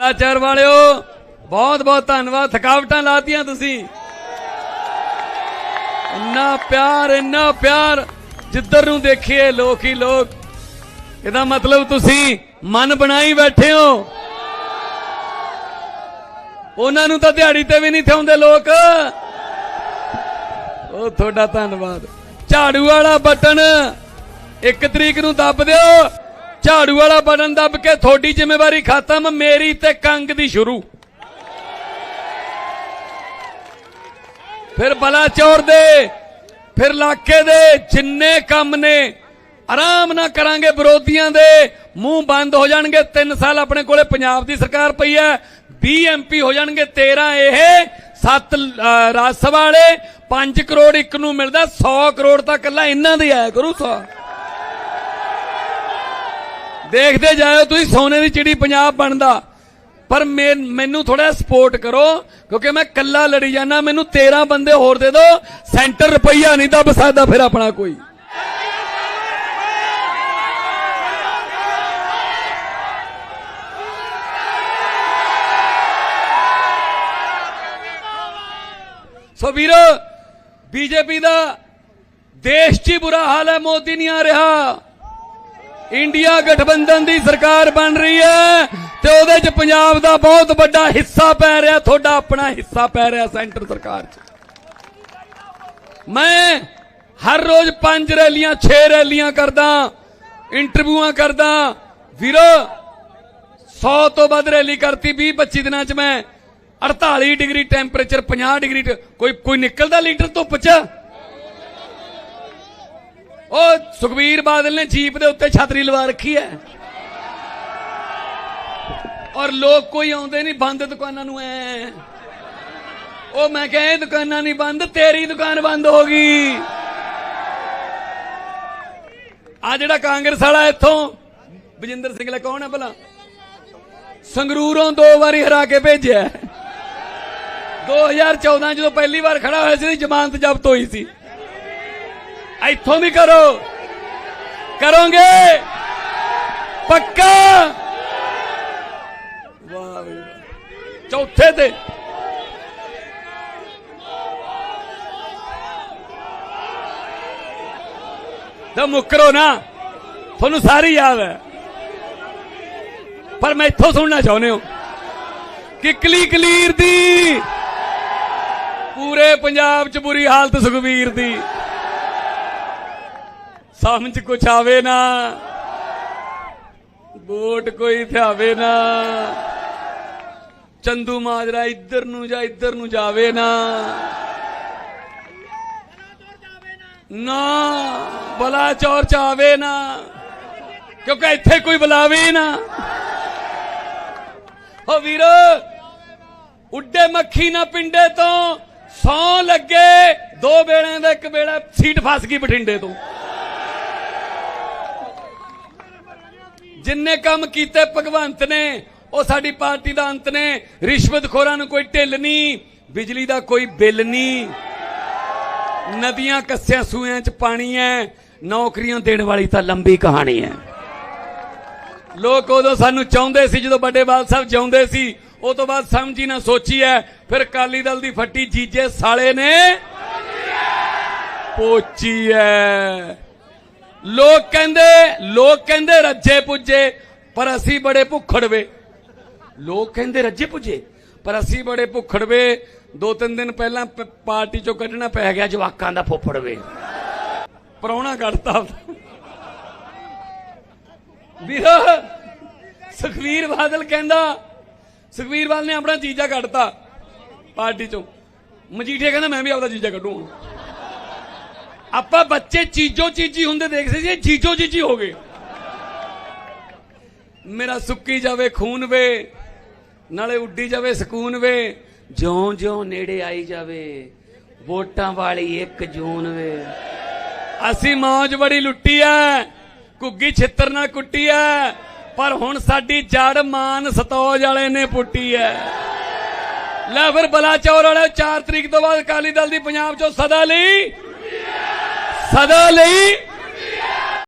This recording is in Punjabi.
ਲਾਚਾਰ ਵਾਲਿਓ, ਬਹੁਤ ਬਹੁਤ ਧੰਨਵਾਦ। ਥਕਾਵਟਾਂ ਲਾਤੀਆਂ ਤੁਸੀਂ। ਇੰਨਾ ਪਿਆਰ ਇੰਨਾ ਪਿਆਰ ਜਿੱਧਰ ਨੂੰ ਦੇਖੀਏ, ਲੋਕ ਹੀ ਲੋਕ। ਇਹਦਾ ਮਤਲਬ ਤੁਸੀਂ ਮਨ ਬਣਾਈ ਬੈਠੇ ਹੋ। ਉਹਨਾਂ ਨੂੰ ਤਾਂ ਦਿਹਾੜੀ ਤੇ ਵੀ ਨਹੀਂ ਥਿਆਉਂਦੇ ਲੋਕ। ਉਹ ਤੁਹਾਡਾ ਧੰਨਵਾਦ। ਝਾੜੂ ਵਾਲਾ ਬਟਨ ਇੱਕ ਤਰੀਕ ਨੂੰ ਦੱਬ ਦਿਓ। ਝਾੜੂ ਵਾਲਾ ਬਣਨ ਦੱਬ ਕੇ ਤੁਹਾਡੀ ਜ਼ਿੰਮੇਵਾਰੀ ਖਤਮ, ਮੇਰੀ ਤੇ ਕੰਗ ਦੀ ਸ਼ੁਰੂ। ਫਿਰ ਬਲਾਚੌਰ ਦੇ, ਫਿਰ ਇਲਾਕੇ ਦੇ, ਜਿੰਨੇ ਕੰਮ ਨੇ, ਆਰਾਮ ਨਾਲ ਕਰਾਂਗੇ ਵਿਰੋਧੀਆਂ ਦੇ। ਮੂੰਹ ਬੰਦ ਹੋ ਜਾਣਗੇ 3 ਸਾਲ ਆਪਣੇ ਕੋਲੇ ਪੰਜਾਬ ਦੀ ਸਰਕਾਰ ਪਈ ਹੈ। 20 ਐਮਪੀ ਹੋ ਜਾਣਗੇ 13 ਇਹ 7 ਰਾਜ ਸਭਾ ਵਾਲੇ 5 ਕਰੋੜ ਇੱਕ ਨੂੰ ਮਿਲਦਾ 100 ਕਰੋੜ ਤਾਂ ਕੱਲਾ ਇਹਨਾਂ ਦੇ ਆਇਆ ਕਰੂ 100 ਦੇਖਦੇ ਜਾਇਓ, ਤੁਸੀਂ ਸੋਨੇ ਦੀ ਚਿੜੀ ਪੰਜਾਬ ਬਣਦਾ। ਪਰ ਮੈਂ- ਮੈਨੂੰ ਥੋੜਾ ਸਪੋਰਟ ਕਰੋ, ਕਿਉਂਕਿ ਮੈਂ ਕੱਲਾ ਲੜੀ ਜਾਣਾ ਮੈਨੂੰ 13 ਬੰਦੇ ਹੋਰ ਦੇ ਦਿਓ, ਸੈਂਟਰ ਰੁਪਈਆ ਨਹੀਂ ਦੱਬ ਸਕਦਾ ਫਿਰ ਆਪਣਾ ਕੋਈ। ਸੋ ਵੀਰੋ, ਬੀਜੇਪੀ ਦਾ ਦੇਸ਼ 'ਚ ਹੀ ਬੁਰਾ ਹਾਲ ਹੈ, ਮੋਦੀ ਨਹੀਂ ਆ ਰਿਹਾ। ਇੰਡੀਆ ਗਠਬੰਧਨ ਦੀ ਸਰਕਾਰ ਬਣ ਰਹੀ ਹੈ ਤੇ ਉਹਦੇ 'ਚ ਪੰਜਾਬ ਦਾ ਬਹੁਤ ਵੱਡਾ ਹਿੱਸਾ ਪੈ ਰਿਹਾ, ਤੁਹਾਡਾ ਆਪਣਾ ਹਿੱਸਾ ਪੈ ਰਿਹਾ ਸੈਂਟਰ ਸਰਕਾਰ 'ਚ। ਮੈਂ ਹਰ ਰੋਜ਼ ਪੰਜ ਰੈਲੀਆਂ 6 ਰੈਲੀਆਂ ਕਰਦਾ, ਇੰਟਰਵਿਊਆਂ ਕਰਦਾ। ਵੀਰੋ 100 ਤੋਂ ਵੱਧ ਰੈਲੀ ਕਰਤੀ 20 25 ਦਿਨਾਂ 'ਚ ਮੈਂ 48 ਡਿਗਰੀ ਟੈਂਪਰੇਚਰ 50 ਡਿਗਰੀ ਕੋਈ ਕੋਈ ਨਿਕਲਦਾ ਲੀਟਰ ਧੁੱਪ 'ਚ? ਉਹ ਸੁਖਬੀਰ ਬਾਦਲ ਨੇ ਜੀਪ ਦੇ ਉੱਤੇ ਛਤਰੀ ਲਵਾ ਰੱਖੀ ਹੈ। ਔਰ ਲੋਕ ਕੋਈ ਆਉਂਦੇ ਨਹੀਂ, ਬੰਦ ਦੁਕਾਨਾਂ ਨੂੰ ਐ। ਉਹ ਮੈਂ ਕਹਾਂ ਦੁਕਾਨਾਂ ਨਹੀਂ ਬੰਦ, ਤੇਰੀ ਦੁਕਾਨ ਬੰਦ ਹੋ ਗਈ। ਆ ਜਿਹੜਾ ਕਾਂਗਰਸ ਵਾਲਾ ਇੱਥੋਂ, ਬਜਿੰਦਰ ਸਿੰਘ ਲੈ ਕੌਣ ਹੈ ਭਲਾ? ਸੰਗਰੂਰੋਂ ਦੋ ਵਾਰੀ ਹਰਾ ਕੇ ਭੇਜਿਆ। ਹੈ। 2014 ਜਦੋਂ ਪਹਿਲੀ ਵਾਰ ਖੜਾ ਹੋਇਆ ਸੀ, ਜ਼ਮਾਨਤ ਜ਼ਬਤ ਹੋਈ ਸੀ। ਇੱਥੋਂ ਵੀ ਕਰੋ। ਕਰੋਗੇ। ਪੱਕਾ। ਵਾਹ ਚੌਥੇ ਤੇ। ਤਾਂ ਮੁੱਕਰੋ ਨਾ। ਤੁਹਾਨੂੰ ਸਾਰੀ ਯਾਦ ਹੈ। ਪਰ ਮੈਂ ਇੱਥੋਂ ਸੁਣਨਾ ਚਾਹੁੰਦੇ ਹੋ ਕਿਕਲੀ ਕਲੀਰ ਦੀ, ਪੂਰੇ ਪੰਜਾਬ 'ਚ ਬੁਰੀ ਹਾਲਤ ਸੁਖਵੀਰ ਦੀ। ਸਮਝ ਕੁਛ ਆਵੇ ਨਾ। ਵੋਟ ਕੋਈ ਥਿਆਵੇ ਨਾ। ਚੰਦੂ ਮਾਜਰਾ ਇੱਧਰ ਨੂੰ ਜਾਂ ਇੱਧਰ ਨੂੰ ਜਾਵੇ ਨਾ। ਨਾ, ਬਲਾ ਚੌਰ ਚ ਆਵੇ ਨਾ। ਕਿਉਂਕਿ ਇੱਥੇ ਕੋਈ ਬੁਲਾਵੇ ਨਾ। ਹੋ ਵੀਰ, ਉੱਡੇ ਮੱਖੀ ਨਾ ਪਿੰਡੇ ਤੋਂ, ਸੌ ਲੱਗੇ ਦੋ ਵੇਲਿਆਂ ਦਾ ਇੱਕ ਵੇਲਾ ਸੀਟ ਫਸ ਗਈ ਬਠਿੰਡੇ ਤੋਂ। ਜਿੰਨੇ ਕੰਮ ਕੀਤੇ ਭਗਵੰਤ ਨੇ, ਉਹ ਸਾਡੀ ਪਾਰਟੀ ਦਾ ਅੰਤ ਨੇ। ਰਿਸ਼ਵਤਖੋਰਾਂ ਨੂੰ ਕੋਈ ਢਿੱਲ ਨਹੀਂ, ਬਿਜਲੀ ਦਾ ਕੋਈ ਬਿੱਲ ਨਹੀਂ। ਨਦੀਆਂ ਕੱਸਿਆਂ ਸੂਇਆਂ ਚ ਪਾਣੀ ਹੈ ਨੌਕਰੀਆਂ ਦੇਣ ਵਾਲੀ ਤਾਂ ਲੰਬੀ ਕਹਾਣੀ ਹੈ ਲੋਕ ਉਦੋਂ ਸਾਨੂੰ ਚਾਹੁੰਦੇ ਸੀ, ਜਦੋਂ ਵੱਡੇ ਬਾਲ ਸਾਹਿਬ ਜਿਉਂਦੇ ਸੀ, ਉਹ ਤੋਂ ਬਾਅਦ ਸਮਝੀ ਨਾ ਸੋਚੀ ਹੈ ਫਿਰ ਕਾਲੀ ਦਲ ਦੀ ਫੱਟੀ ਜੀਜੇ ਸਾਲੇ ਨੇ ਪੋਚੀ ਹੈ ਲੋਕ ਕਹਿੰਦੇ ਲੋਕ ਕਹਿੰਦੇ ਰੱਜੇ ਪੁੱਜੇ, ਪਰ ਅਸੀਂ ਬੜੇ ਭੁੱਖੜਵੇ ਲੋਕ ਕਹਿੰਦੇ ਰੱਜੇ ਪੁੱਜੇ, ਪਰ ਅਸੀਂ ਬੜੇ ਭੁੱਖੜਵੇ ਦੋ ਤਿੰਨ ਦਿਨ ਪਹਿਲਾਂ ਪਾਰਟੀ ਚੋਂ ਕੱਢਣਾ ਪੈ ਗਿਆ ਜਵਾਕਾਂ ਦਾ ਫੁੱਫੜਵੇ ਪਰੌਣਾ ਕੱਢਤਾ। ਵੀਰ ਸੁਖਵੀਰ ਬਾਦਲ ਕਹਿੰਦਾ, ਸੁਖਵੀਰ ਬਾਦਲ ਨੇ ਆਪਣਾ ਜੀਜਾ ਕੱਢਤਾ ਪਾਰਟੀ ਚੋਂ। ਮਜੀਠੀਆ ਕਹਿੰਦਾ, ਮੈਂ ਵੀ ਆਪਦਾ ਜੀਜਾ ਕੱਢੂੰਗਾ। ਆਪਾਂ ਬੱਚੇ ਚੀਜ਼ੋ ਚੀਜੀ ਹੁੰਦੇ ਦੇਖਦੇ ਸੀ ਜੀਜੋ ਜੀਜੀ ਹੋ ਗਏ। ਮੇਰਾ ਸੁੱਕੀ ਜਾਵੇ, ਖੂਨ ਵੇ, ਨਾਲੇ ਉੱਡੀ ਜਾਵੇ, ਸਕੂਨ ਵੇ, ਜਿਉਂ ਜਿਉਂ ਨੇੜੇ ਆਈ ਜਾਵੇ, ਵੋਟਾਂ ਵਾਲੀ 1 ਜੂਨ ਵੇ। ਅਸੀਂ ਮੌਜ ਬੜੀ ਲੁੱਟੀ ਐ, ਘੁੱਗੀ ਛਿੱਤਰ ਨਾਲ ਕੁੱਟੀ ਐ, ਪਰ ਹੁਣ ਸਾਡੀ ਜੜ ਮਾਨ ਸਤੌਜ ਵਾਲੇ ਨੇ ਪੁੱਟੀ ਐ। ਲੈ ਫਿਰ ਬਲਾਚੌਰ ਵਾਲੇ 4 ਤਰੀਕ ਤੋਂ ਬਾਅਦ ਅਕਾਲੀ ਦਲ ਦੀ ਪੰਜਾਬ ਚੋਂ ਸਦਾ ਲਈ ਸਦਾ ਲਈ